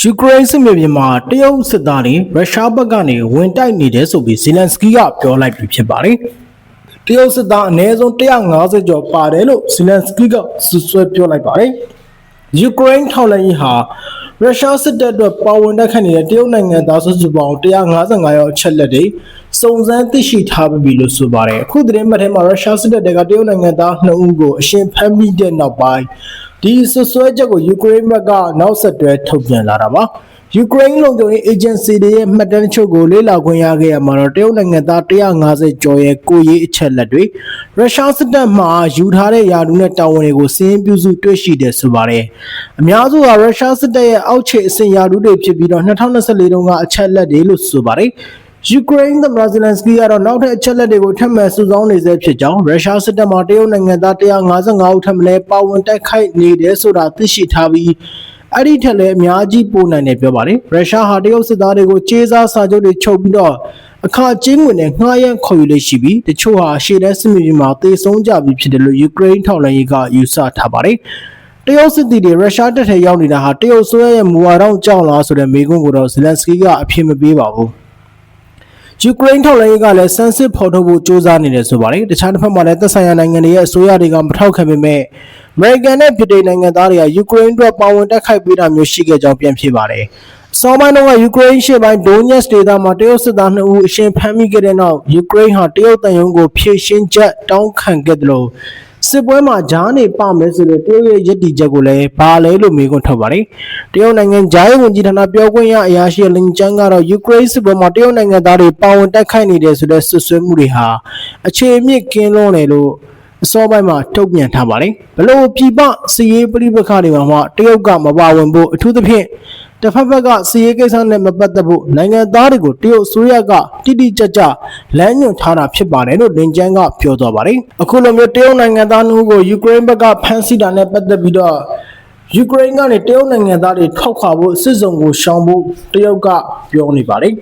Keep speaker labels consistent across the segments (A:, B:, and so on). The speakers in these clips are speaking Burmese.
A: ယူကရိန်းစစ်မြေပြင်မှာတရုတ်စစ်သားတွေရုရှားဘက်ကနေဝင်တိုက်နေတယ်ဆိုပြီးဇီလန်စကီကပြောလိုက်ပြီဖြစ်ပါတယ်။တရုတ်စစ်သားအနည်းဆုံး150ကျော်ပါတယ်လို့ဇီလန်စကီကဆွဆွဲပြောလိုက်ပါတယ်။ယူကရိန်းထောက်လှမ်းရေးဟာရုရှားစစ်တပ်အတွက်ပါဝင်တိုက်ခတ်နေတဲ့တရုတ်နိုင်ငံသားစုစုပေါင်း155ယောက်အချက်လက်တွေစုံစမ်းသိရှိထားပြီလို့ဆိုပါတယ်။အခုသတင်းမှတ်ထဲမှာရုရှားစစ်တပ်ကတရုတ်နိုင်ငံသား2ဦးကိုအရှင်ဖမ်းမိတဲ့နောက်ပိုင်း ဒီဆွဆွဲချက်ကိုယူကရိန်းဘက်ကနောက်ဆက်တွဲထုတ်ပြန်လာတာပါယူကရိန်းလုံခြုံရေးအေဂျင်စီတွေရဲ့မှတ်တမ်းတချို့ကိုလေ့လာခွင့်ရခဲ့ရမှာတော့တရုတ်နိုင်ငံသား150ကျော်ရဲ့ကိုရေးအချက်လက်တွေရုရှားစစ်တပ်မှယူထားတဲ့ယာတူနဲ့တာဝန်တွေကိုစင်းပြုစုတွေ့ရှိတယ်ဆိုပါတယ်အများစုကရုရှားစစ်တပ်ရဲ့အောက်ခြေအဆင့်ယာတူတွေဖြစ်ပြီးတော့2024တုန်းကအချက်လက်တွေလို့ဆိုပါတယ် ယူကရိန်းသမ္မတဇလန်စကီကတော့နောက်ထပ်အချက်လက်တွေကိုထပ်မံစုဆောင်းနေဆဲဖြစ်ကြောင်းရုရှားစစ်တပ်မှတရုတ်နိုင်ငံသား155ဦးထပ်မံပါဝင်တိုက်ခိုက်နေတယ်ဆိုတာသိရှိထားပြီးအဲ့ဒီထက်လည်းအများကြီးပိုနိုင်တယ်ပြောပါတယ်ရုရှားဟာတရုတ်စစ်သားတွေကိုကြေးစားစာချုပ်တွေချုပ်ပြီးတော့အခါကျင်းဝင်နဲ့ငှားရမ်းခေါ်ယူလေးရှိပြီးတချို့ဟာရှေ့တန်းစစ်မြေပြင်မှာသေဆုံးကြပြီဖြစ်တယ်လို့ယူကရိန်းထောက်လှမ်းရေးကယူဆထားပါတယ်တရုတ်စစ်သည်တွေရုရှားတပ်ထဲရောက်နေတာဟာတရုတ်ဆိုရဲ့မူဝါဒကြောင့်လားဆိုတဲ့မေးခွန်းကိုတော့ဇလန်စကီကအဖြေမပေးပါဘူး ယူကရိန်းထောက်လှမ်းရေးကလည်းဆန်းစစ်ဖော်ထုတ်ဖို့စ조사နေတယ်ဆိုပါတယ်တခြားတစ်ဖက်မှာလည်းသက်ဆိုင်ရာနိုင်ငံတွေရဲ့အစိုးရတွေကမထောက်ခံပေမဲ့အမေရိကန်နဲ့ဗြိတိန်နိုင်ငံသားတွေကယူကရိန်းအတွက်ပါဝင်တက်ခိုက်ပေးတာမျိုးရှိခဲ့ကြောင်းပြန်ဖြစ်ပါတယ်အစောပိုင်းတုန်းကယူကရိန်းရှေ့ပိုင်းဒိုညက်စ်ဒေသမှာတရုတ်စစ်သား2ဦးအရှင်ဖမ်းမိခဲ့တဲ့နောက်ယူကရိန်းဟာတရုတ်တန်ယုံကိုဖြည့်ရှင်းချက်တောင်းခံခဲ့တယ်လို့ စစ်ပွဲမှာဂျားနေပမယ်ဆိုတဲ့တရုတ်ရဲ့ရည်တည်ချက်ကိုလည်းဘာလဲလို့မေးခွန်းထုတ်ပါတယ်။တရုတ်နိုင်ငံဂျားရေးဝန်ကြီးဌာနပြောခွင့်ရအရာရှိလင်ကျန်းကတော့ယူကရိန်းစစ်ပွဲမှာတရုတ်နိုင်ငံသားတွေပါဝင်တိုက်ခိုက်နေတယ်ဆိုတဲ့ဆွဆွဲမှုတွေဟာအခြေအမြစ်ကင်းလွန်းတယ်လို့အစောပိုင်းမှာထုတ်ပြန်ထားပါတယ်။ဘလို့ပြည်ပစီရေးပြိပခါတွေမှာမှတရုတ်ကမပါဝင်ဖို့အထူးသဖြင့် တစ်ဖက်ဖက်ကစီရေးကိစ္စနဲ့မပတ်သက်ဖို့နိုင်ငံသားတွေကိုတရုတ်အစိုးရကတိတိကျကျလမ်းညွှန်ထားတာဖြစ်ပါတယ်လို့လင်ကျန်းကပြောသွားပါတယ်။အခုလိုမျိုးတရုတ်နိုင်ငံသားနှုတ်ကိုယူကရိန်းဘက်ကဖမ်းဆီးတာနဲ့ပတ်သက်ပြီးတော့ယူကရိန်းကနေတရုတ်နိုင်ငံသားတွေထောက်ခွာဖို့စစ်စုံကိုရှောင်ဖို့တရုတ်ကပြောနေပါတယ်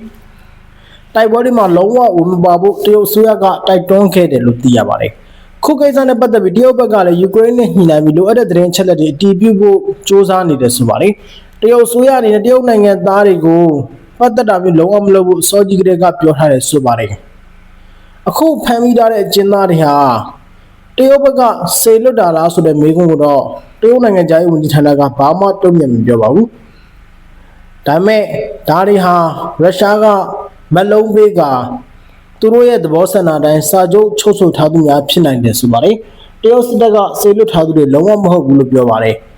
A: ။တိုက်ပွဲတွေမှာလုံးဝဝင်မပါဖို့တရုတ်အစိုးရကတိုက်တွန်းခဲ့တယ်လို့သိရပါတယ်။ခုကိစ္စနဲ့ပတ်သက်ပြီးတရုတ်ဘက်ကလည်းယူကရိန်းနဲ့ညှိနှိုင်းပြီးလိုအပ်တဲ့သတင်းချက်လက်တွေအတည်ပြုဖို့စ조사နေတယ်ဆိုပါတယ်။ တရုတ်ဆိုရအနေနဲ့တရုတ်နိုင်ငံသားတွေကိုပတ်သက်တာမျိုးလုံးဝမလုပ်ဘူးစောကြီးကလေးကပြောထားတယ်ဆိုပါတယ်။အခုဖမ်းမိထားတဲ့အကျဉ်းသားတွေဟာတရုတ်ဘက်ကစေလွတ်တာလားဆိုတဲ့မေးခွန်းကိုတော့တရုတ်နိုင်ငံသားရေးဝန်ကြီးဌာနကဘာမှတုံ့ပြန်မပြောပါဘူး။ဒါပေမဲ့ဒါတွေဟာရုရှားကမလုံးပေးကသူတို့ရဲ့သဘောဆန္ဒတိုင်းစာချုပ်ချုပ်ဆိုထားသူများဖြစ်နိုင်တယ်ဆိုပါတယ်။တရုတ်စစ်တပ်ကစေလွတ်ထားသူတွေလုံးဝမဟုတ်ဘူးလို့ပြောပါတယ်။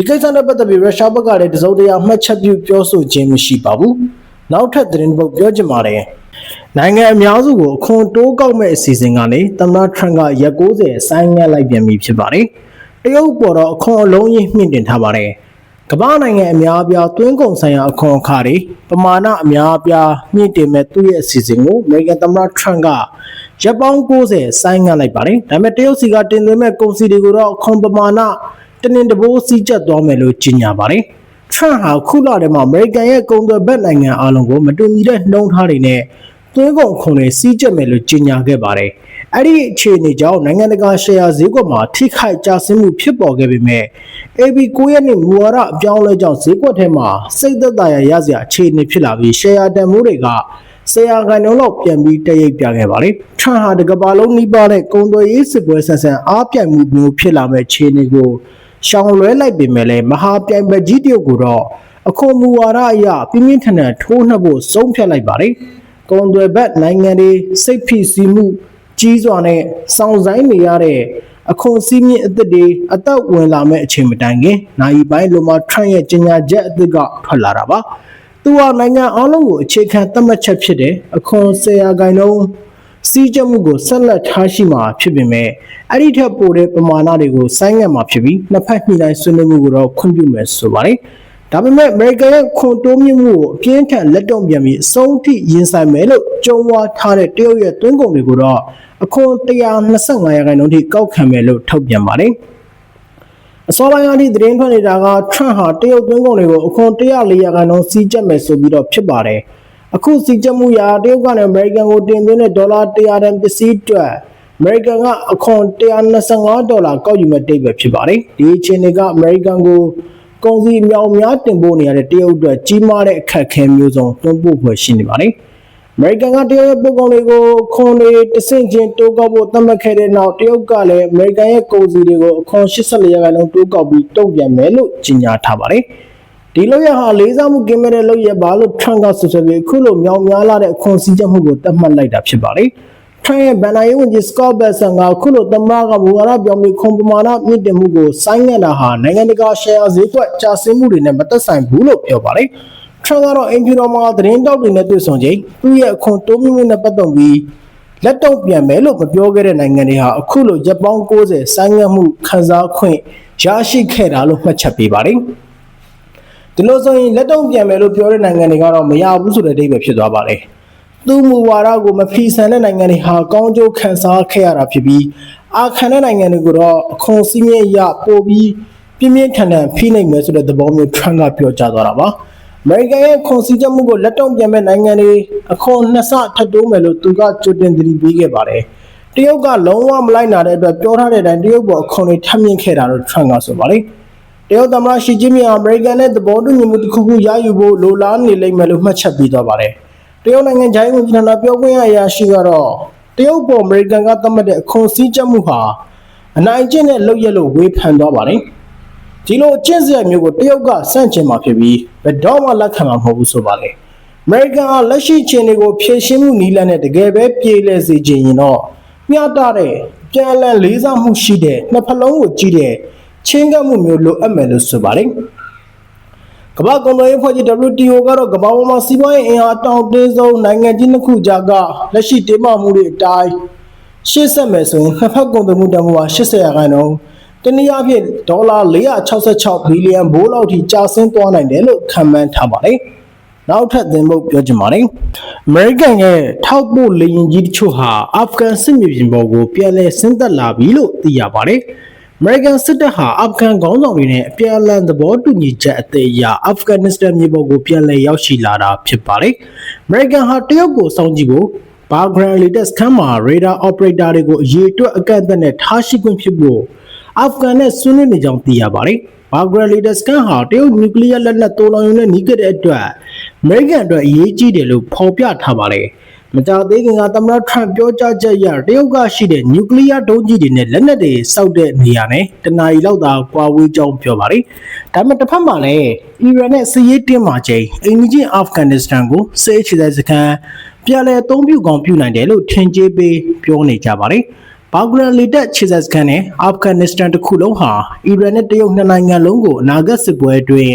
A: ဒီကိစ္စနဲ့ပတ်သက်ပြီးရုရှားဘက်ကလည်းတစုံတရာမှတ်ချက်ပြုပြောဆိုခြင်းမရှိပါဘူး။နောက်ထပ်သတင်းပုတ်ပြောချင်ပါတယ်။နိုင်ငံအများစုကိုအခွန်တိုးကောက်မဲ့အစီအစဉ်ကနေသမ္မတထရန့်ကရက်60ဆိုင်းငံ့လိုက်ပြန်ပြီဖြစ်ပါတယ်။တရုတ်ပေါ်တော့အခွန်အလုံးကြီးမြင့်တင်ထားပါတယ်။ကမ္ဘာနိုင်ငံအများအပြားတွင်းကုန်ဆိုင်ရာအခွန်အခါတွေပမာဏအများအပြားမြင့်တင်မဲ့သူ့ရဲ့အစီအစဉ်ကိုအမေရိကန်သမ္မတထရန့်ကရက်ပေါင်း90ဆိုင်းငံ့လိုက်ပါတယ်။ဒါပေမဲ့တရုတ်စီကတင်သွင်းမဲ့ကုန်စည်တွေကိုတော့အခွန်ပမာဏ တနင်္တဘိုးစီးကျက်သွားမယ်လို့ကြေညာပါတယ်။ Trump ဟာခုလထဲမှာအမေရိကန်ရဲ့ကုန်သွယ်ဘက်နိုင်ငံအလုံးကိုမတူညီတဲ့နှုံးထားတွေနဲ့သွင်းကုန်ခွန်တွေစီးကျက်မယ်လို့ကြေညာခဲ့ပါတယ်။အဲ့ဒီအခြေအနေကြောင့်နိုင်ငံတကာရှယ်ယာဈေးကွက်မှာထိခိုက်ကျဆင်းမှုဖြစ်ပေါ်ခဲ့ပေမဲ့ AB 9ရက်နေ့မူဝါဒအပြောင်းအလဲကြောင့်ဈေးကွက်ထဲမှာစိတ်သက်သာရာရစရာအခြေအနေဖြစ်လာပြီးရှယ်ယာတန်ဖိုးတွေကဆရာခိုင်နှုန်းလောက်ပြန်ပြီးတရိပ်ပြခဲ့ပါတယ်။ထရန်ဟာတကဘာလုံးနှီးပါတဲ့ကုန်သွယ်ရေးစစ်ပွဲဆန်ဆန်အားပြိုင်မှုမျိုးဖြစ်လာမဲ့အခြေအနေကို ရှောင်လွဲလိုက်ပေမဲ့လည်းမဟာပြိုင်ဘက်ကြီးတယောက်ကိုတော့အခွန်မူဝါဒအရပြင်းပြင်းထန်ထန်ထိုးနှက်ဖို့ဆုံးဖြတ်လိုက်ပါတယ်။ကုန်သွယ်ဘက်နိုင်ငံတွေစိတ်ဖိစီးမှုကြီးစွာနဲ့စောင့်ဆိုင်နေရတဲ့အခွန်စည်းမျဉ်းအသစ်တွေအသက်ဝင်လာမဲ့အချိန်မတိုင်ခင်နိုင်ပိုင်းလိုမှာထရန့်ရဲ့ကြေညာချက်အသစ်ကထွက်လာတာပါ။သူဟာနိုင်ငံအလုံးကိုအခြေခံသတ်မှတ်ချက်ဖြစ်တဲ့အခွန်ဆရာဂိုင်လုံး စီးကျမှုကိုဆက်လက်ထားရှိမှာဖြစ်ပေမဲ့အဲ့ဒီထက်ပိုတဲ့ပမာဏတွေကိုဆိုင်းငံ့မှာဖြစ်ပြီးနှစ်ဖက်ညှိနှိုင်းဆွေးနွေးမှုကိုတော့ခွင့်ပြုမယ်ဆိုပါတယ်။ဒါပေမဲ့ America ရဲ့ခွန်တိုးမြင့်မှုကိုအပြင်းထန်လက်တုံ့ပြန်ပြီးအဆုံးထိရင်ဆိုင်မယ်လို့ကြုံဝါထားတဲ့တရုတ်ရဲ့သွင်းကုန်တွေကိုတော့အခွန်125ရာခိုင်နှုန်းထိကောက်ခံမယ်လို့ထုတ်ပြန်ပါတယ်။အစောပိုင်းအထိသတင်းထွက်နေတာက Trump ဟာတရုတ်သွင်းကုန်တွေကိုအခွန်104ရာခိုင်နှုန်းစီးကျက်မယ်ဆိုပြီးတော့ဖြစ်ပါတယ်။ အခုစီကျက်မှုရာတရုတ်ကနေအမေရိကန်ကိုတင်သွင်းတဲ့ဒေါ်လာ100တန်ပစ္စည်းအတွက်အမေရိကန်ကအခွန်125ဒေါ်လာကောက်ယူမဲ့တိတ်ပဲဖြစ်ပါတယ်ဒီအချိန်တွေကအမေရိကန်ကိုကုန်စည်အမြောက်အများတင်ပို့နေရတဲ့တရုတ်အတွက်ကြီးမားတဲ့အခက်အခဲမျိုးစုံတွန်းပို့ဖွယ်ရှိနေပါတယ်။အမေရိကန်ကတရုတ်ရဲ့ပုံကောင်တွေကိုခွန်တွေတဆင့်ချင်းတိုးကောက်ဖို့သတ်မှတ်ခဲ့တဲ့နောက်တရုတ်ကလည်းအမေရိကန်ရဲ့ကုန်စည်တွေကိုအခွန်84ရာခိုင်နှုန်းတိုးကောက်ပြီးတုံ့ပြန်မယ်လို့ကြေညာထားပါတယ်။ ဒီလောက်ရဟာလေးစားမှုကင်းမဲ့တဲ့လောက်ရပါလို့ထရန့်ကဆိုဆိုပြီးအခုလိုမြောင်များလာတဲ့အခွန်စည်းချက်မှုကိုသတ်မှတ်လိုက်တာဖြစ်ပါတယ်။ထရန့်ရဲ့ဗန်နာရေးဝန်ကြီးစကော့ဘက်ဆန်ကခုလိုသမ္မတကဘူဝါဒပြောင်းပြီးခွန်ပမာဏမြင့်တင်မှုကိုဆိုင်းငံ့တာဟာနိုင်ငံတကာရှယ်ယာဈေးကွက်ကျဆင်းမှုတွေနဲ့မသက်ဆိုင်ဘူးလို့ပြောပါတယ်။ထရန့်ကတော့အင်ဖြူတော်မှာသတင်းတောက်တွေနဲ့တွေ့ဆုံချိန်သူ့ရဲ့အခွန်တိုးမြင့်မှုနဲ့ပတ်သက်ပြီးလက်တော့ပြန်မယ်လို့မပြောခဲ့တဲ့နိုင်ငံတွေဟာအခုလိုရက်ပေါင်း90ဆိုင်းငံ့မှုခံစားခွင့်ရရှိခဲ့တာလို့မှတ်ချက်ပေးပါတယ်။ ဒီလိုဆိုရင်လက်တော့ပြန်မယ်လို့ပြောတဲ့နိုင်ငံတွေကတော့မရဘူးဆိုတဲ့အဓိပ္ပာယ်ဖြစ်သွားပါတယ်။သူ့မူဝါဒကိုမဖီဆန်တဲ့နိုင်ငံတွေဟာကောင်းကျိုးခံစားခဲ့ရတာဖြစ်ပြီးအာခံတဲ့နိုင်ငံတွေကိုတော့အခွန်စည်းမျဉ်းအရပို့ပြီးပြင်းပြင်းထန်ထန်ဖိနှိပ်မယ်ဆိုတဲ့သဘောမျိုးထရန့်ကပြောကြားသွားတာပါအမေရိကန်ရဲ့ခွန်စည်းချက်မှုကိုလက်တော့ပြန်မဲ့နိုင်ငံတွေအခွန်နှစ်ဆထပ်တိုးမယ်လို့သူကကြိုတင်သတိပေးခဲ့ပါတယ်တရုတ်ကလုံးဝမလိုက်နာတဲ့အတွက်ပြောထားတဲ့အတိုင်းတရုတ်ပေါ်အခွန်တွေထပ်မြင့်ခဲ့တာလို့ထရန့်ကဆိုပါတယ် တရုတ်သမ္မတရှီကျင်းပင်အမေရိကန်နဲ့သဘောတူညီမှုတစ်ခုခုရယူဖို့လိုလားနေလိမ့်မယ်လို့မှတ်ချက်ပေးသွားပါတယ်။တရုတ်နိုင်ငံဂျိုင်းဝန်ကြီးဌာနပြောခွင့်ရအရာရှိကတော့တရုတ်ပေါ်အမေရိကန်ကသတ်မှတ်တဲ့အခွန်စည်းချက်မှုဟာအနိုင်ကျင့်တဲ့လုပ်ရက်လို့ဝေဖန်သွားပါတယ်။ဒီလိုအကျင့်စရိုက်မျိုးကိုတရုတ်ကစန့်ကျင်မှာဖြစ်ပြီးဘယ်တော့မှလက်ခံမှာမဟုတ်ဘူးဆိုပါလေ။အမေရိကန်ကလက်ရှိခြေတွေကိုဖြည့်ရှင်းမှုနည်းလမ်းနဲ့တကယ်ပဲပြေလည်စေချင်ရင်တော့မျှတတဲ့ပြန်အလှန်လေးစားမှုရှိတဲ့နှစ်ဖက်လုံးကိုကြည့်တဲ့ ချင်းကပ်မှုမျိုးလိုအပ်မယ်လို့ဆိုပါတယ်။ကမ္ဘာကွန်ဂရက်ဖွဲ့ကြီး WTO ကတော့ကမ္ဘာပေါ်မှာစီးပွားရေးအင်အားတောင်တင်းဆုံးနိုင်ငံကြီးနှစ်ခုကြားကလက်ရှိတင်းမာမှုတွေအတိုင်းရှေ့ဆက်မယ်ဆိုရင်နှစ်ဖက်ကုန်သွယ်မှုတန်ဖိုးဟာ80ရာခိုင်နှုန်းတနည်းအားဖြင့်ဒေါ်လာ466ဘီလီယံဘိုးလောက်ထိကျဆင်းသွားနိုင်တယ်လို့ခန့်မှန်းထားပါတယ်။နောက်ထပ်သင်ဖို့ပြောချင်ပါတယ်။ American ရဲ့ထောက်ပို့လေယာဉ်ကြီးတချို့ဟာအာဖဂန်စစ်မြေပြင်ပေါ်ကိုပြန်လည်ဆင်းသက်လာပြီလို့သိရပါတယ်။ American စစ်တပ်ဟာအာဖဂန်ခေါင်းဆောင်တွေနဲ့အပြန်အလှန်သဘောတူညီချက်အသေးအရအာဖဂန်နစ္စတန်မြေပေါ်ကိုပြန်လည်ရောက်ရှိလာတာဖြစ်ပါတယ်။ American ဟာတရုတ်ကိုစောင့်ကြည့်ဖို့ဘာဂရန်လီတက်စခန်းမှာ radar operator တွေကိုအရေးအတွက်အကန့်အသတ်နဲ့ထားရှိခွင့်ဖြစ်ဖို့အာဖဂန်နဲ့ဆွေးနွေးနေကြောင်းသိရပါတယ်။ဘာဂရန်လီတက်စခန်းဟာတရုတ်နျူကလ িয়ার လက်နက်တိုးလောင်ရုံနဲ့နီးကပ်တဲ့အတွက်အမေရိကန်အတွက်အရေးကြီးတယ်လို့ဖော်ပြထားပါတယ်။ မကြသေးခင်ကသမ္မတထရန့်ပြောကြားချက်အရတရုတ်ကရှိတဲ့နျူကလ িয়ার ဒုံးကျည်တွေနဲ့လက်နက်တွေစောက်တဲ့နေရာနဲ့တနာရီလောက်သာကွာဝေးကြောင်းပြောပါတယ်။ဒါပေမဲ့တစ်ဖက်မှာလည်းအီရန်နဲ့စစ်ရေးတင်းမာချိန်အိန္ဒိယအာဖဂန်နစ္စတန်ကိုစစ်အခြေစိုက်စခန်းပြန်လည်အသုံးပြုကောင်ပြုနိုင်တယ်လို့ထင်ကြေးပေးပြောနေကြပါတယ်။ဘာဂရန်လီတက်ခြေဆက်စခန်းနဲ့အာဖဂန်နစ္စတန်တစ်ခုလုံးဟာအီရန်နဲ့တရုတ်နှစ်နိုင်ငံလုံးကိုအနာဂတ်စစ်ပွဲအတွင်း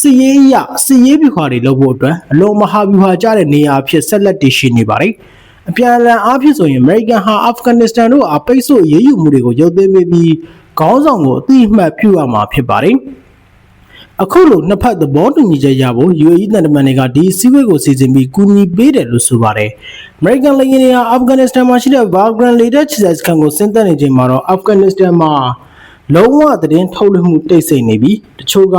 A: စစ်ရေးအရစစ်ရေးဗျူဟာတွေလုပ်ဖို့အတွက်အလုံးမဟာဗျူဟာကျတဲ့နေရာအဖြစ်ဆက်လက်တည်ရှိနေပါတယ်။အပြန်အလှန်အားဖြင့်ဆိုရင်အမေရိကန်ဟာအာဖဂန်နစ္စတန်တို့အပိတ်ဆို့ရေးယူမှုတွေကိုရုပ်သိမ်းပြီးခေါင်းဆောင်ကိုအတိအမှတ်ပြုရမှာဖြစ်ပါတယ်။အခုလိုနှစ်ဖက်သဘောတူညီချက်ရဖို့ UAE တန်တမန်တွေကဒီစည်းဝေးကိုစီစဉ်ပြီးကူညီပေးတယ်လို့ဆိုပါတယ်။ American လေယာဉ်တွေဟာအာဖဂန်နစ္စတန်မှာရှိတဲ့ Bagram လေတပ်ခြေစိုက်စခန်းကိုဆင်းသက်နေချိန်မှာတော့အာဖဂန်နစ္စတန်မှာလုံးဝသတင်းထုတ်လွှင့်မှုတိတ်ဆိတ်နေပြီးတချို့က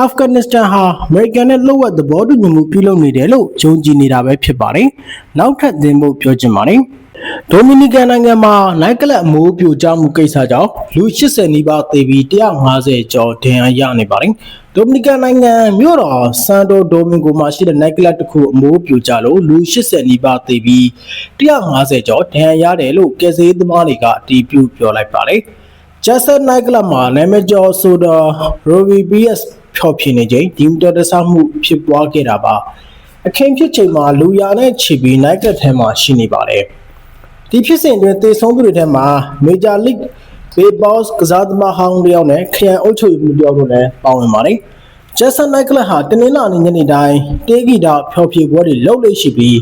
A: အာဖဂန်နစ္စတန်ဟာအမေရိကန်နဲ့လှုပ်ဝက်သဘောတူညီမှုပြုလုပ်နေတယ်လို့ယုံကြည်နေတာပဲဖြစ်ပါတယ်။နောက်ထပ်သင်ဖို့ပြောချင်ပါတယ်။ဒိုမီနီကန်နိုင်ငံမှာနိုင်ကလပ်အမိုးပြိုကျမှုကိစ္စကြောင့်လူ80နီးပါးသေပြီး150ကျော်ဒဏ်ရာရနေပါတယ်။ဒိုမီနီကန်နိုင်ငံမြို့တော်ဆန်တိုဒိုမင်ဂိုမှာရှိတဲ့နိုင်ကလပ်တစ်ခုအမိုးပြိုကျလို့လူ80နီးပါးသေပြီး150ကျော်ဒဏ်ရာရတယ်လို့ကယ်ဆယ်ရေးသမားတွေကအတည်ပြုပြောလိုက်ပါတယ်။ Jesser Night Club မှာနာမည်ကျော်ဆိုတော့ Robbie BS ဖြော်ပြနေချိန်ဒီမတော်တဆမှုဖြစ်ပွားခဲ့တာပါ။အခင်းဖြစ်ချိန်မှာလူရနဲ့ချီပြီး night club ထဲမှာရှိနေပါတယ်။ဒီဖြစ်စဉ်တွင်သေဆုံးသူတွေထဲမှာ Major League Baseball ကစားသမားဟောင်းတစ်ယောက်နဲ့ခရိုင်အုပ်ချုပ်ရေးမှူးတစ်ယောက်တို့လည်းပါဝင်ပါတယ်။ Jason Nicholas ဟာတနင်္လာနေ့ညနေတိုင်းတေးဂီတာဖျော်ဖြေပွဲတွေလုပ်လို့ရှိပြီး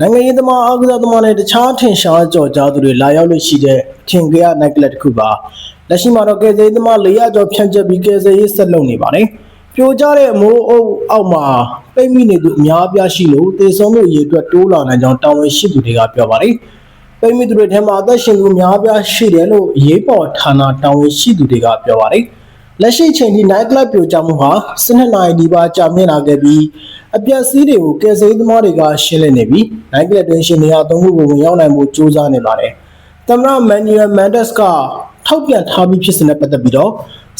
A: နိုင်ငံရေးသမားအားကစားသမားနဲ့တခြားထင်ရှားကြော်ကြားသူတွေလာရောက်လို့ရှိတဲ့ထင်ကြရ Nicholas တစ်ခုပါ။လက်ရှိမှာတော့ကယ်ဆယ်ရေးသမား400ကျော်ဖြန့်ကျက်ပြီးကယ်ဆယ်ရေးဆက်လုပ်နေပါတယ်။ ပြိုကျတဲ့အမိုးအုပ်အောက်မှာပိတ်မိနေသူအများအပြားရှိလို့သေဆုံးမှုအရေအတွက်တိုးလာနိုင်ကြောင်းတာဝန်ရှိသူတွေကပြောပါတယ်။ပိတ်မိသူတွေထဲမှာအသက်ရှင်သူများပြားရှိတယ်လို့ရေးပေါ်ဌာနတာဝန်ရှိသူတွေကပြောပါတယ်။လက်ရှိချိန်ထိ night club ပြိုကျမှုဟာ12နာရီဒီပါကြာမြင့်လာခဲ့ပြီးအပျက်စီးတွေကိုကယ်ဆယ်ရေးသမားတွေကရှင်းလင်းနေပြီး night club တွင်ရှင်နေရာသုံးခုကိုဝင်ရောက်နိုင်ဖို့ကြိုးစားနေပါတယ်။သမ္မတမန်နျူရယ်မန်ဒက်စ်ကထောက်ပြန်ထားပြီးဖြစ်စဉ်နဲ့ပတ်သက်ပြီးတော့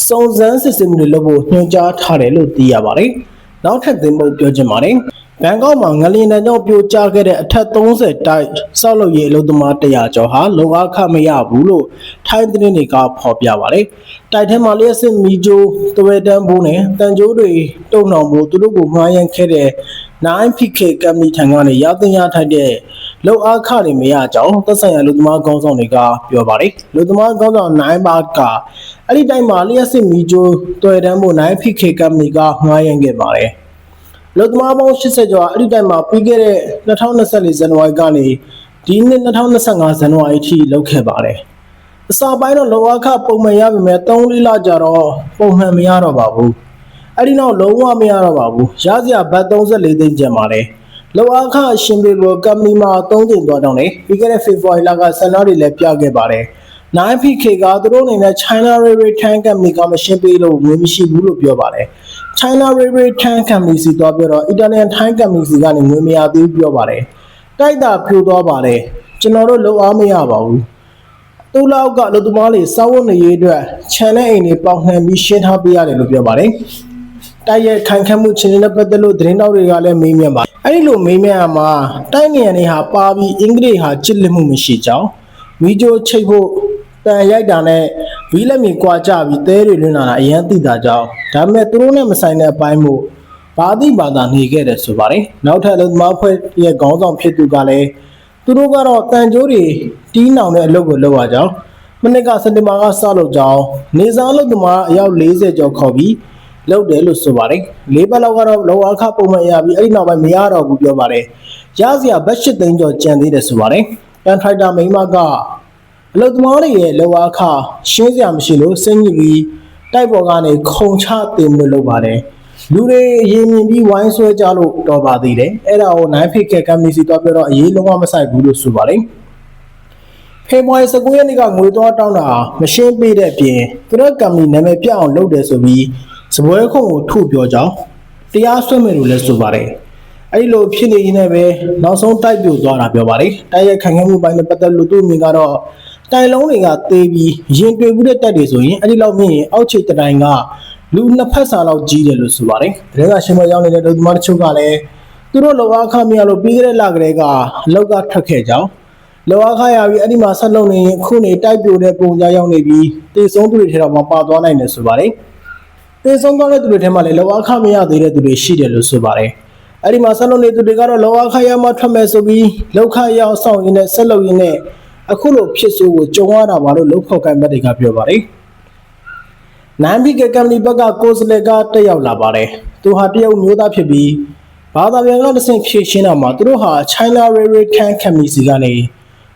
A: စုံစမ်းစစ်ဆေးမှုတွေလုပ်ဖို့ညွှန်ကြားထားတယ်လို့သိရပါတယ်။နောက်ထပ်သင်ပုတ်ပြောချင်ပါတယ်။ဘန်ကောက်မှာငလျင်တန်းကြောင့်ပြိုကျခဲ့တဲ့အထက်30တိုက်စောက်လုပ်ရေးအလုပ်သမား100ကျော်ဟာလုံအားခမရဘူးလို့ထိုင်းသတင်းတွေကဖော်ပြပါတယ်။တိုက်ထဲမှာလျှက်စစ်မီဂျိုသွဲတန်းဘိုးနဲ့တန်ကြိုးတွေတုံနှောင်ဖို့သူတို့ကိုငှားရမ်းခဲ့တဲ့ 9PK ကမ်ပဏီထံကနေရသင်ရထိုက်တဲ့လုံအားခတွေမရကြောင်းသက်ဆိုင်ရာလူသမားကောင်းဆောင်တွေကပြောပါတယ်။လူသမားကောင်းဆောင်9ပါးက အဲ့ဒီတိုင်းမှာလျှက်စစ်မီဂျိုသွဲတန်းဘိုး 9PK ကမ်ပဏီကငှားရမ်းခဲ့ပါတယ်။လူသမားပေါင်း80ကျော်အဲ့ဒီတိုင်မှာပြီးခဲ့တဲ့2024ဇန်နဝါရီကနေဒီနှစ်2025ဇန်နဝါရီအထိလုပ်ခဲ့ပါတယ်။အစာပိုင်းတော့လောအခပုံမှန်ရပါမယ်3-4လကြာတော့ပုံမှန်မရတော့ပါဘူး။အဲ့ဒီနောက်လုံးဝမရတော့ပါဘူး။ရစရာဘတ်34သိန်းကျန်ပါတယ်။လောအခရှင်ပေဘောကမ္ပဏီမှာ3သိန်းသွားတော့နေပြီးခဲ့တဲ့ February လကဆန္ဒတွေလည်းပြခဲ့ပါတယ်။ 9PK ကသူတို့အနေနဲ့ China Railway Tank Company ကမရှင်းပေးလို့ငွေမရှိဘူးလို့ပြောပါတယ်။ China Railway Tank Company စီသွားပြောတော့ Italian Tank Company စီကနေငွေမရသေးဘူးပြောပါတယ်။တိုက်တာဖြိုသွားပါတယ်။ကျွန်တော်တို့လုံအားမရပါဘူး။သူ့လောက်ကလူသမားတွေစောက်ဝတ်နေရေးအတွက်ခြံတဲ့အိမ်တွေပေါင်နှံပြီးရှင်းထားပေးရတယ်လို့ပြောပါတယ်။တိုက်ရဲ့ခိုင်ခန့်မှုချင်းနဲ့ပတ်သက်လို့သတင်းတောက်တွေကလည်းမေးမြန်းပါ။အဲဒီလိုမေးမြန်းရမှာတိုက်နေရနေဟာပါပြီးအင်္ဂလိပ်ဟာချစ်လက်မှုမရှိကြောင်းမီဂျိုချိတ်ဖို့ တန်ရိုက်တာနဲ့ဝီလက်မီကွာကြပြီးသဲတွေလွင်လာတာအရန်သိတာကြောင်းဒါပေမဲ့သူတို့နဲ့မဆိုင်တဲ့အပိုင်းမို့ဘာတိဘာသာနေခဲ့တယ်ဆိုပါတယ်နောက်ထပ်အလုပ်သမားဖွဲ့ရဲ့ခေါင်းဆောင်ဖြစ်သူကလည်းသူတို့ကတော့တန်ကြိုးတွေတီးနှောင်တဲ့အလုပ်ကိုလုပ်ရကြောင်းမနစ်ကစက်တင်ဘာကစလုပ်ကြောင်းနေစားအလုပ်သမားအယောက်40ကျော်ခေါ်ပြီးလုပ်တယ်လို့ဆိုပါတယ်လေးပတ်လောက်ကတော့လောအခပုံမှန်ရပြီးအဲ့ဒီနောက်ပိုင်းမရတော့ဘူးပြောပါတယ်ရစရာဘတ်ရှစ်သိန်းကျော်ကျန်သေးတယ်ဆိုပါတယ်ကန်ထရိုက်တာမိန်းမက အလုတ်သမားတွေရဲ့လောအားခရှင်းစရာမရှိလို့စိတ်ညစ်ပြီးတိုက်ပေါ်ကနေခုံချတင်လို့လုပ်ပါတယ်လူတွေအရင်မြင်ပြီးဝိုင်းဆွဲကြလို့တော်ပါသေးတယ်အဲ့ဒါကို9ဖိတ်ကကမ်မီစီတော့ပြောတော့အရေးလုံးဝမဆိုင်ဘူးလို့ဆိုပါတယ်ဖေဖော်ဝါရီ19ရက်နေ့ကငွေသွားတောင်းတာမရှင်းပေးတဲ့အပြင်သူတို့ကမ်ပဏီနာမည်ပြအောင်လုပ်တယ်ဆိုပြီးစပွဲခုံကိုထုတ်ပြောကြောင်းတရားစွဲမယ်လို့လည်းဆိုပါတယ်အဲ့လိုဖြစ်နေရင်လည်းပဲနောက်ဆုံးတိုက်ပြိုသွားတာပြောပါတယ်တိုက်ရိုက်ခံခဲ့မှုပိုင်းနဲ့ပတ်သက်လို့သူ့အမြင်ကတော့ တိုင်လုံးတွေကသေပြီးရင်တွေ့မှုတဲ့တက်တွေဆိုရင်အဲ့ဒီလောက်မြင်ရင်အောက်ခြေတိုင်ကလူနှစ်ဖက်စာလောက်ကြီးတယ်လို့ဆိုပါတယ်တကယ်ကရှင်မရောက်နေတဲ့လူသမားတချို့ကလည်းသူတို့လောအားခမရလို့ပြီးခဲ့တဲ့လကလေးကအလောက်ကထွက်ခဲ့ကြောင်းလောအားခရပြီးအဲ့ဒီမှာဆက်လုပ်နေရင်ခုနေတိုက်ပြိုတဲ့ပုံစံရောက်နေပြီးတေဆုံးသူတွေထဲတော့မပါသွားနိုင်တယ်ဆိုပါတယ်တေဆုံးသွားတဲ့သူတွေထဲမှာလည်းလောအားခမရသေးတဲ့သူတွေရှိတယ်လို့ဆိုပါတယ်အဲ့ဒီမှာဆက်လုပ်နေသူတွေကတော့လောအားခရမှထွက်မယ်ဆိုပြီးလောက်ခရအောင်ဆောင်ရင်းနဲ့ဆက်လုပ်ရင်းနဲ့ အခုလိုဖြစ်ဆိုးကိုကြုံရတာပါလို့လုံဖောက်ကန်ဘက်တွေကပြောပါတယ်။နမ်ဘီကကမ်ပဏီဘက်ကကိုစလက်ကတက်ရောက်လာပါတယ်။သူဟာတရုတ်မျိုးသားဖြစ်ပြီးဘာသာပြန်ကတစ်ဆင့်ဖြည့်ရှင်းတာမှာသူတို့ဟာ China Railway Tank Company စီကနေ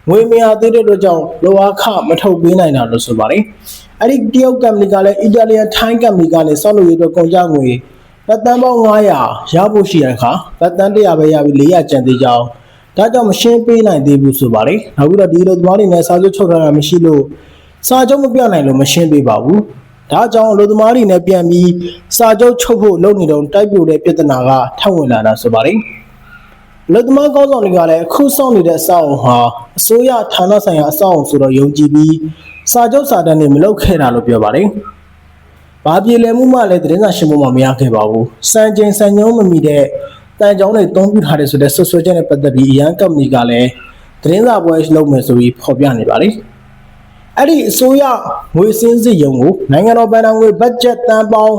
A: ငွေမရသေးတဲ့အတွက်ကြောင့်လိုအားခမထုတ်ပေးနိုင်တာလို့ဆိုပါတယ်။အဲ့ဒီတရုတ်ကမ်ပဏီကလည်း Italian Tank Company ကနေစောက်လို့ရတဲ့ကုန်ကြငွေပတ်တန်းပေါင်း900ရဖို့ရှိတဲ့အခါပတ်တန်း100ပဲရပြီး400ကျန်သေးကြောင်း ဒါကြောင့်မရှင်းပေးနိုင်သေးဘူးဆိုပါတယ်။နောက်ပြီးတော့ဒီလိုသမားတွေနဲ့စာချုပ်ချုပ်ထားတာမရှိလို့စာချုပ်မပြနိုင်လို့မရှင်းပေးပါဘူး။ဒါကြောင့်လူသမားတွေနဲ့ပြန်ပြီးစာချုပ်ချုပ်ဖို့လုပ်နေတော့တိုက်ပြိုတဲ့ပြဿနာကထပ်ဝင်လာတာဆိုပါတယ်။လူသမားကောင်းဆောင်တွေကလည်းအခုစောင့်နေတဲ့အဆောက်အုံဟာအစိုးရဌာနဆိုင်ရာအဆောက်အုံဆိုတော့ယုံကြည်ပြီးစာချုပ်စာတမ်းတွေမလုပ်ခဲ့တာလို့ပြောပါတယ်။ဘာပြေလည်မှုမှလည်းသတင်းစာရှင်းပွဲမှာမရခဲ့ပါဘူး။စံချိန်စံညုံးမမီတဲ့ တန်ကြောင်းတွေတုံးပြထားတယ်ဆိုတဲ့ဆွဆွချက်နဲ့ပတ်သက်ပြီးအရန်ကမ္ပဏီကလည်းသတင်းစာပွဲလုပ်မယ်ဆိုပြီးဖော်ပြနေပါတယ်။အဲ့ဒီအစိုးရငွေစင်းစစ်ရုံကိုနိုင်ငံတော်ဗန်ဒာငွေဘတ်ဂျက်တန်ပေါင်း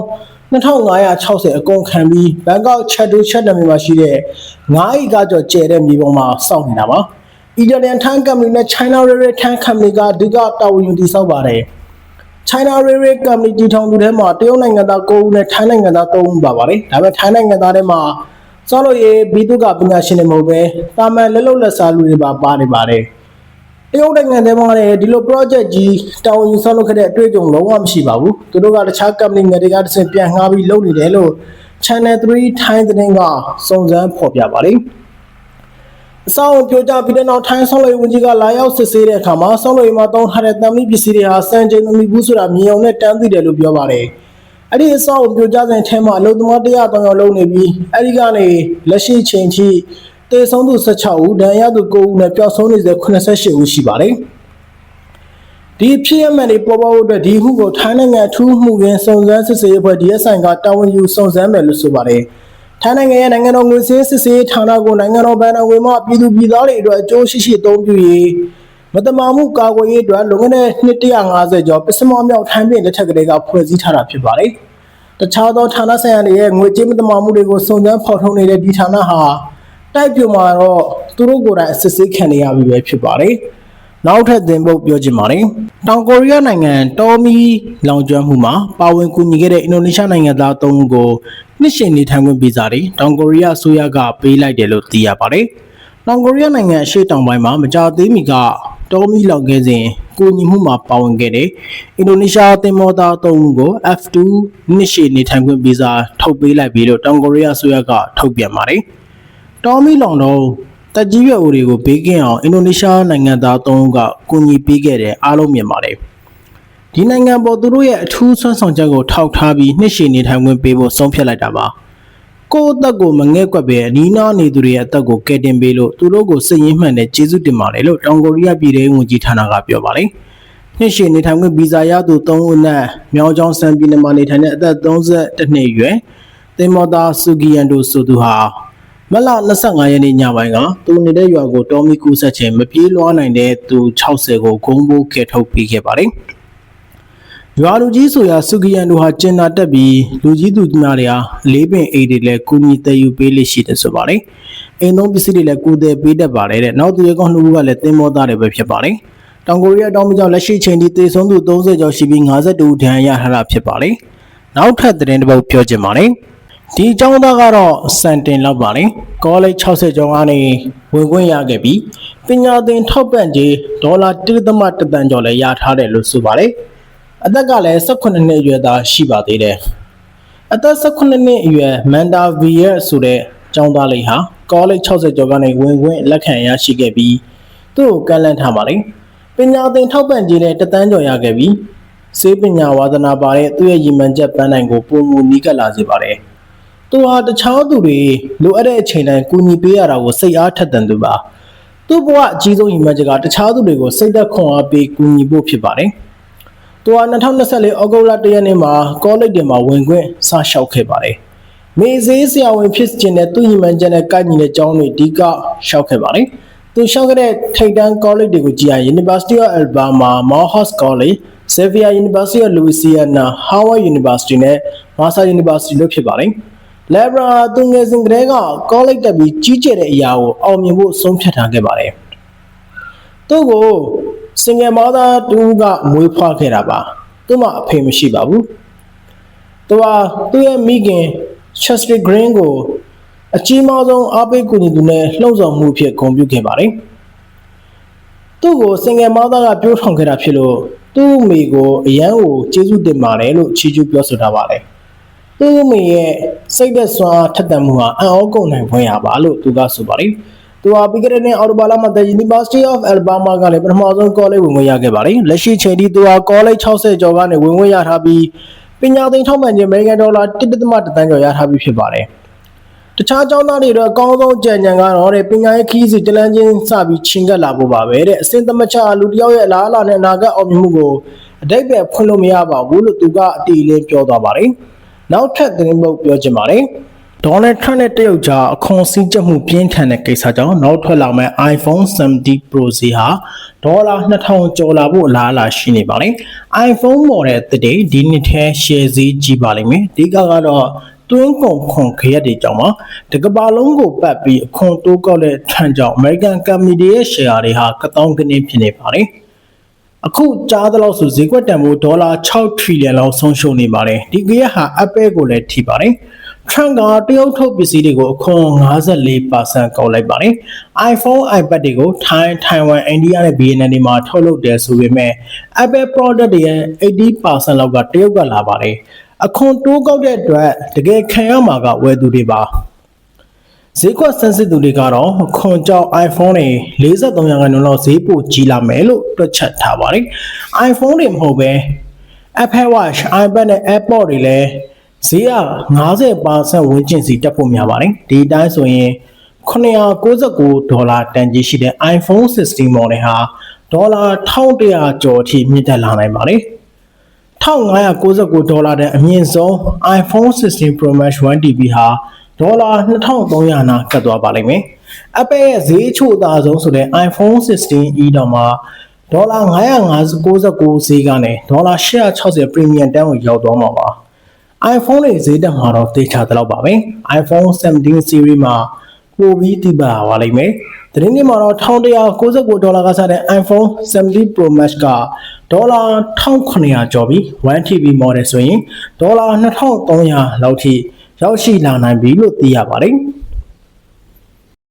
A: 2560အကုန်ခံပြီးဘန်ကောက်ချက်တူချက်တမီမှာရှိတဲ့9亿ကကျော်ကျဲတဲ့မြေပေါ်မှာစောင့်နေတာပါ။ Italian Tank Company နဲ့ China Railway Tank Company ကဒီကတာဝန်ယူတည်ဆောက်ပါတယ်။ China Railway Company တည်ထောင်သူထဲမှာတရုတ်နိုင်ငံသား9ဦးနဲ့ထိုင်းနိုင်ငံသား3ဦးပါပါတယ်။ဒါပေမဲ့ထိုင်းနိုင်ငံသားထဲမှာ စောလို့ရေဘီတုကပညာရှင်တွေမဟုတ်ပဲတာမန်လက်လုံလက်စားလူတွေပါပါနေပါတယ်တရုတ်နိုင်ငံထဲမှာလည်းဒီလို project ကြီးတောင်းရင်ဆောက်လုပ်ခဲ့တဲ့အတွေ့အကြုံလုံးဝမရှိပါဘူးသူတို့ကတခြား company ငယ်တွေကတစ်ဆင့်ပြန်ငှားပြီးလုပ်နေတယ်လို့ Channel 3 Thai သတင်းကစုံစမ်းဖော်ပြပါတယ်အဆောင်ပြောကြပြီးတဲ့နောက်ထိုင်းဆောင်းလွေဝင်ကြီးကလာရောက်စစ်ဆေးတဲ့အခါမှာဆောင်းလွေမှာတောင်းထားတဲ့တံမိပစ္စည်းတွေဟာစံချိန်မမီဘူးဆိုတာမြင်အောင်နဲ့တန်းသိတယ်လို့ပြောပါတယ်။ အဲ့ဒီအဆောက်အဦပြိုကျစဉ်ထဲမှာအလုံသမား100တောင်ရောက်လုံးနေပြီးအဲ့ဒီကနေလက်ရှိချိန်ထိတေဆုံးသူ16ဦးဒဏ်ရာသူ9ဦးနဲ့ပျောက်ဆုံးနေစေ88ဦးရှိပါတယ်ဒီဖြစ်ရမှန်တွေပေါ်ပေါက်ဖို့အတွက်ဒီမှုကိုထိုင်းနိုင်ငံအထူးမှုကင်းစုံစမ်းစစ်ဆေးရေးအဖွဲ့ DSI ကတာဝန်ယူစုံစမ်းမယ်လို့ဆိုပါတယ်။ထိုင်းနိုင်ငံရဲ့နိုင်ငံတော်ငွေစည်းစစ်ဆေးရေးဌာနကိုနိုင်ငံတော်ဘဏ္ဍာငွေမှပြည်သူပြည်သားတွေအတွက်အကျိုးရှိရှိအသုံးပြုရေး မတမာမှုကာကွယ်ရေးအတွက်လွန်ခဲ့တဲ့နှစ်150ကျော်ပစ္စမမြောက်ထိုင်းပြည်လက်ထက်ကလေးကဖွဲ့စည်းထားတာဖြစ်ပါတယ်။တခြားသောဌာနဆိုင်ရာတွေရဲ့ငွေကြေးမတမာမှုတွေကိုစုံစမ်းဖော်ထုတ်နေတဲ့ဒီဌာနဟာတိုက်ပြမှာတော့သူတို့ကိုယ်တိုင်အစစ်ဆေးခံနေရပြီပဲဖြစ်ပါတယ်။နောက်ထပ်သင်ပုတ်ပြောချင်ပါတယ်။တောင်ကိုရီးယားနိုင်ငံတော်မီလောင်ကျွမ်းမှုမှာပါဝင်ကူညီခဲ့တဲ့အင်ဒိုနီးရှားနိုင်ငံသား၃ဦးကိုနှစ်ရှည်နေထိုင်ခွင့်ဗီဇာတွေတောင်ကိုရီးယားအစိုးရကပေးလိုက်တယ်လို့သိရပါတယ်။တောင်ကိုရီးယားနိုင်ငံအရှေ့တောင်ပိုင်းမှာမကြာသေးမီက တော်မီလောင်ခဲ့စဉ်ကူညီမှုမှာပါဝင်ခဲ့တဲ့အင်ဒိုနီးရှားသင်္ဘောသား၃ဦးကို F2 နှစ်ရှည်နေထိုင်ခွင့်ဗီဇာထုတ်ပေးလိုက်ပြီလို့တောင်ကိုရီးယားအစိုးရကထုတ်ပြန်ပါတယ်။တော်မီလောင်တော့တက်ကြီးရွယ်ဦးတွေကိုဘေးကင်းအောင်အင်ဒိုနီးရှားနိုင်ငံသား၃ဦးကကူညီပေးခဲ့တယ်အားလုံးမြင်ပါတယ်။ဒီနိုင်ငံပေါ်သူတို့ရဲ့အထူးဆွမ်းဆောင်ချက်ကိုထောက်ထားပြီးနှစ်ရှည်နေထိုင်ခွင့်ပေးဖို့ဆုံးဖြတ်လိုက်တာပါ။ ကိုယ့်အသက်ကိုမငဲ့ကွက်ပဲအနီးနားနေသူတွေရဲ့အသက်ကိုကယ်တင်ပေးလို့သူတို့ကိုစိတ်ရင်းမှန်တဲ့ကျေးဇူးတင်ပါတယ်လို့တောင်ကိုရီးယားပြည်ထောင်ဝန်ကြီးဌာနကပြောပါတယ်။နှစ်ရှည်နေထိုင်ခွင့်ဗီဇာရသူ၃ဦးနဲ့မြောင်ချောင်းစံပြည်နယ်မှာနေထိုင်တဲ့အသက်32နှစ်အရွယ်သင်္ဘောသားဆူဂီယန်တို့ဆိုသူဟာမလ25ရက်နေ့ညပိုင်းကသူနေတဲ့ရွာကိုတော်မီကူဆက်ခြင်းမပြေးလွှားနိုင်တဲ့သူ60ကိုဂုံးဘိုးကယ်ထုတ်ပေးခဲ့ပါတယ်။ ရွာလူကြီးဆိုရာဆူဂီယန်တို့ဟာကျင်နာတက်ပြီးလူကြီးသူများတွေဟာလေးပင်အိတ်တွေလည်းကူညီတည်ယူပေးလိရှိတယ်ဆိုပါတယ်။အိမ်သုံးပစ္စည်းတွေလည်းကူတယ်ပေးတတ်ပါတယ်တဲ့။နောက်သူရဲကောင်းနှစ်ဦးကလည်းတင်းမောသားတွေပဲဖြစ်ပါတယ်။တောင်ကိုရီးယားတောင်မကြောင့်လက်ရှိချိန်ထိတေဆုံးသူ30ကျော်ရှိပြီး52ဦးဒဏ်ရာရထားတာဖြစ်ပါတယ်။နောက်ထပ်သတင်းတစ်ပုဒ်ပြောချင်ပါတယ်။ဒီအကြောင်းသားကတော့စံတင်လောက်ပါလေကောလိပ်60ကျော်ကနေဝင်ခွင့်ရခဲ့ပြီးပညာသင်ထောက်ပံ့ကြေးဒေါ်လာ1.1တန်ကျော်လည်းရထားတယ်လို့ဆိုပါတယ် အသက်ကလည်း18နှစ်အရွယ်သားရှိပါသေးတယ်အသက်18နှစ်အရွယ်မန်ဒါဗီယက်ဆိုတဲ့ကျောင်းသားလေးဟာကောလိပ်60ကျော်ကနေဝင်ခွင့်လက်ခံရရှိခဲ့ပြီးသူ့ကိုကန့်လန့်ထားပါလေပညာသင်ထောက်ပံ့ကြေးလည်းတတန်းကျော်ရခဲ့ပြီးစေပညာဝါသနာပါတဲ့သူ့ရဲ့ရည်မှန်းချက်ပန်းနိုင်ကိုပုံမူနီးကပ်လာစေပါတယ်သူဟာတခြားသူတွေလိုအပ်တဲ့အချိန်တိုင်းကူညီပေးရတာကိုစိတ်အားထက်သန်သူပါသူ့ဘဝအကြီးဆုံးရည်မှန်းချက်ကတခြားသူတွေကိုစိတ်သက်ခွန်အားပေးကူညီဖို့ဖြစ်ပါတယ် သူဟာ2024ဩဂုတ်လ1ရက်နေ့မှာကောလိပ်တင်မှာဝင်ခွင့်စလျှောက်ခဲ့ပါတယ်မေဈေးဆရာဝန်ဖြစ်ခြင်းနဲ့သူ့ရည်မှန်းချက်နဲ့ကိုက်ညီတဲ့ကျောင်းတွေအဓိကလျှောက်ခဲ့ပါတယ်သူလျှောက်ခဲ့တဲ့ထိပ်တန်းကောလိပ်တွေကိုကြည့်ရင် University of Alabama, Morehouse College, Xavier University of Louisiana, Howard University နဲ့ Mercer University လို့ဖြစ်ပါတယ်။ Lebra သူငယ်စဉ်ကတည်းကကောလိပ်တက်ပြီးကြီးကျယ်တဲ့အရာကိုအောင်မြင်ဖို့ဆုံးဖြတ်ထားခဲ့ပါတယ်။သူ့ကို စင်ငယ်မသားတူကမွေးဖွားခဲ့တာပါ။သူ့မှာအဖေမရှိပါဘူး။သူဟာသူ့ရဲ့မိခင် Chester Green ကိုအကြီးမားဆုံးအားပေးကူညီသူနဲ့လှုံ့ဆော်မှုဖြစ်ဂုဏ်ပြုခဲ့ပါတယ်။သူ့ကိုစင်ငယ်မသားကပြိုးထောင်ခဲ့တာဖြစ်လို့သူ့မိကိုအရန်ကိုကျေးဇူးတင်ပါတယ်လို့ချီးကျူးပြောဆိုထားပါတယ်။သူ့မိရဲ့စိတ်သက်စွာထက်သန်မှုဟာအံ့ဩကုန်နိုင်ဖွယ်ရပါလို့သူကဆိုပါတယ်။ သူဟာပြီးခဲ့တဲ့နှစ်အော်တိုဘာလမှာ The University of Alabama ကလည်းပထမဆုံး college ဝင်ခွင့်ရခဲ့ပါတယ်။လက်ရှိချိန်ထိသူဟာ college 60ကျော်ကနေဝင်ခွင့်ရထားပြီးပညာသင်ထောက်ပံ့ခြင်းအမေရိကန်ဒေါ်လာ1.1တန်းကျော်ရထားပြီးဖြစ်ပါတယ်။တခြားကျောင်းသားတွေတော့အကောင်းဆုံးကြံကြံကတော့တဲ့ပညာရေးခီးစီတလန်းချင်းစပြီးချင်းကပ်လာဖို့ပါပဲတဲ့အစင်သမချလူတယောက်ရဲ့အလားအလာနဲ့အနာဂတ်အောင်မြင်မှုကိုအတိတ်ပဲဖွင့်လို့မရပါဘူးလို့သူကအတီးလင်းပြောသွားပါတယ်။နောက်ထပ်သတင်းပုတ်ပြောချင်ပါတယ် ဒေါ်နယ်ထရန့်နဲ့တရုတ်ကြားအခွန်စည်းကြပ်မှုပြင်းထန်တဲ့ကိစ္စကြောင့်နောက်ထွက်လာမယ့် iPhone 70 Pro ဈေးဟာဒေါ်လာ2000ကျော်လာဖို့အလားအလာရှိနေပါတယ်။ iPhone model အသစ်တွေဒီနှစ်ထဲ share ဈေးကြီးပါလိမ့်မယ်။ဒီကကတော့တွင်းကုန်ခွန်ခရက်တွေကြောင့်ပါတကဘာလုံးကိုပတ်ပြီးအခွန်တိုးကောက်တဲ့ထန်ကြောင့် American Company တွေရဲ့ share တွေဟာကတောင်းကနေဖြစ်နေပါတယ်။အခုကြားသလောက်ဆိုဈေးကွက်တန်ဖိုးဒေါ်လာ6 trillion လောက်ဆုံးရှုံးနေပါတယ်ဒီကရက်ဟာ Apple ကိုလည်းထိပါတယ် Trump ကတရုတ်ထုတ်ပစ္စည်းတွေကိုအခွန်54%ကောက်လိုက်ပါတယ် iPhone iPad တွေကိုထိုင်းထိုင်ဝမ်အိန္ဒိယနဲ့ဗီယက်နမ်တွေမှာထုတ်လုပ်တယ်ဆိုပေမဲ့ Apple product တွေရဲ့80%လောက်ကတရုတ်ကလာပါတယ်အခွန်တိုးကောက်တဲ့အတွက်တကယ်ခံရမှာကဝယ်သူတွေပါဈေးကွက်ဆန်းစစ်သူတွေကတော့ခွန်ကြောက် iPhone တွေ43ရာခိုင်နှုန်းလောက်ဈေးပိုကြီးလာမယ်လို့တွက်ချက်ထားပါတယ်။ iPhone တွေမဟုတ်ပဲ Apple Watch, iPad နဲ့ AirPods တွေလည်း ဈေးက90%ဝန်းကျင်စီတက်ဖို့များပါတယ်။ဒီအတိုင်းဆိုရင်999ဒေါ်လာတန်ကြီးရှိတဲ့ iPhone 16 model ဟာဒေါ်လာ1100ကျော်အထိမြင့်တက်လာနိုင်ပါတယ်1599ဒေါ်လာတဲ့အမြင့်ဆုံး iPhone 16 Pro Max 1TB ဟာဒေါ်လာ2300နာကတ်သွားပါလိမ့်မယ်။ Apple ရဲ့ဈေးချို့အသာဆုံးဆိုတဲ့ iPhone 16e တောင်မှဒေါ်လာ999ဈေးကနေဒေါ်လာ860 Premium တန်းကိုရောက်သွားမှာပါ။ iPhone တွေဈေးတက်မှာတော့တေချာတယ်လို့ပါပဲ။ iPhone 17 series မှာပိုပြီးတိပါပါလိမ့်မယ်။ဒီနေ့မှာတော့1199ဒေါ်လာကစားတဲ့ iPhone 17 Pro Max ကဒေါ်လာ1900ကျော်ပြီး 1TB model ဆိုရင်ဒေါ်လာ2300လောက်ထိရောက်ရှိလာနိုင်ပြီလို့သိရပါတယ်။